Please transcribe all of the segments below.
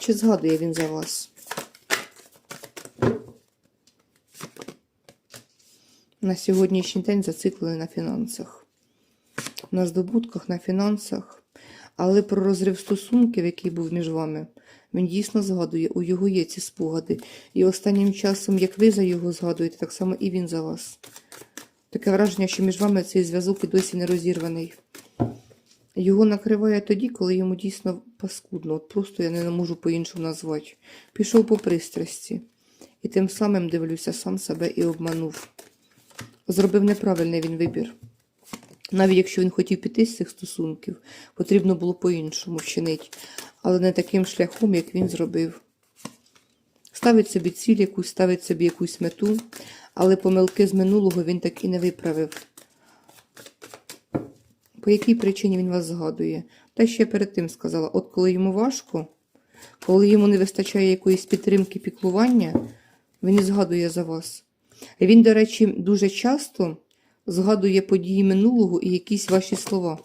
Чи згадує він за вас? На сьогоднішній день зациклений на фінансах. На здобутках, на фінансах. Але про розрив стосунків, який був між вами, він дійсно згадує, у його є ці спогади. І останнім часом, як ви за його згадуєте, так само і він за вас. Таке враження, що між вами цей зв'язок і досі не розірваний. Його накриває тоді, коли йому дійсно паскудно. От просто я не можу по-іншому назвати. Пішов по пристрасті. І тим самим, дивлюся, сам себе і обманув. Зробив неправильний він вибір. Навіть якщо він хотів піти з цих стосунків, потрібно було по-іншому вчинити, але не таким шляхом, як він зробив. Ставить собі ціль якусь, ставить собі якусь мету, але помилки з минулого він так і не виправив. По якій причині він вас згадує? Та ще перед тим сказала: от коли йому важко, коли йому не вистачає якоїсь підтримки, піклування, він і згадує за вас. Він, до речі, дуже часто згадує події минулого і якісь ваші слова.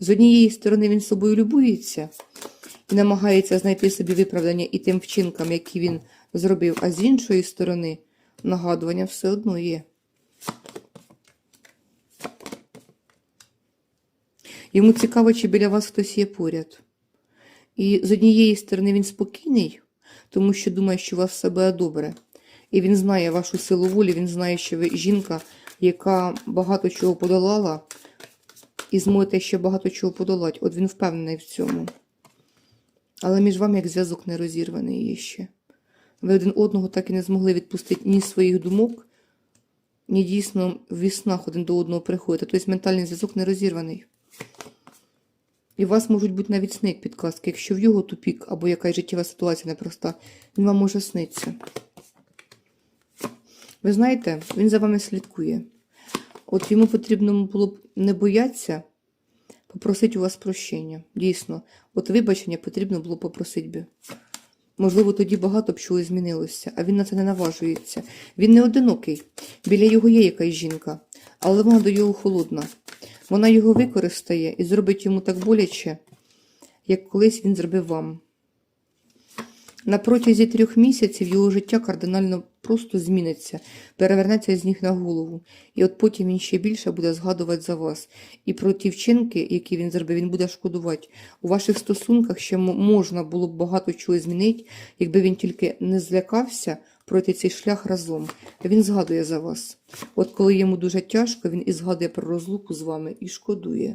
З однієї сторони, він собою любується і намагається знайти собі виправдання і тим вчинкам, які він зробив, а з іншої сторони, нагадування все одно є. Йому цікаво, чи біля вас хтось є поряд. І з однієї сторони він спокійний, тому що думає, що у вас все буде добре. І він знає вашу силу волі, він знає, що ви жінка, яка багато чого подолала, і зможете ще багато чого подолати. От він впевнений в цьому. Але між вами як зв'язок не розірваний є ще. Ви один одного так і не змогли відпустити ні своїх думок, ні дійсно в віснах один до одного приходити. Тобто ментальний зв'язок не розірваний. І у вас можуть бути навіть сни підказки. Якщо в його тупік або якась життєва ситуація непроста, він вам може снитися. Ви знаєте, він за вами слідкує. От йому потрібно було б не боятися попросити у вас прощення. Дійсно, от вибачення потрібно було попросити би. Можливо, тоді багато б чого змінилося, а він на це не наважується. Він не одинокий. Біля його є якась жінка, але вона до його холодна. Вона його використає і зробить йому так боляче, як колись він зробив вам. На протязі трьох місяців його життя кардинально просто зміниться, перевернеться з ніг на голову. І от потім він ще більше буде згадувати за вас. І про ті вчинки, які він зробив, він буде шкодувати. У ваших стосунках ще можна було б багато чого змінити, якби він тільки не злякався пройти цей шлях разом. Він згадує за вас. От коли йому дуже тяжко, він і згадує про розлуку з вами і шкодує.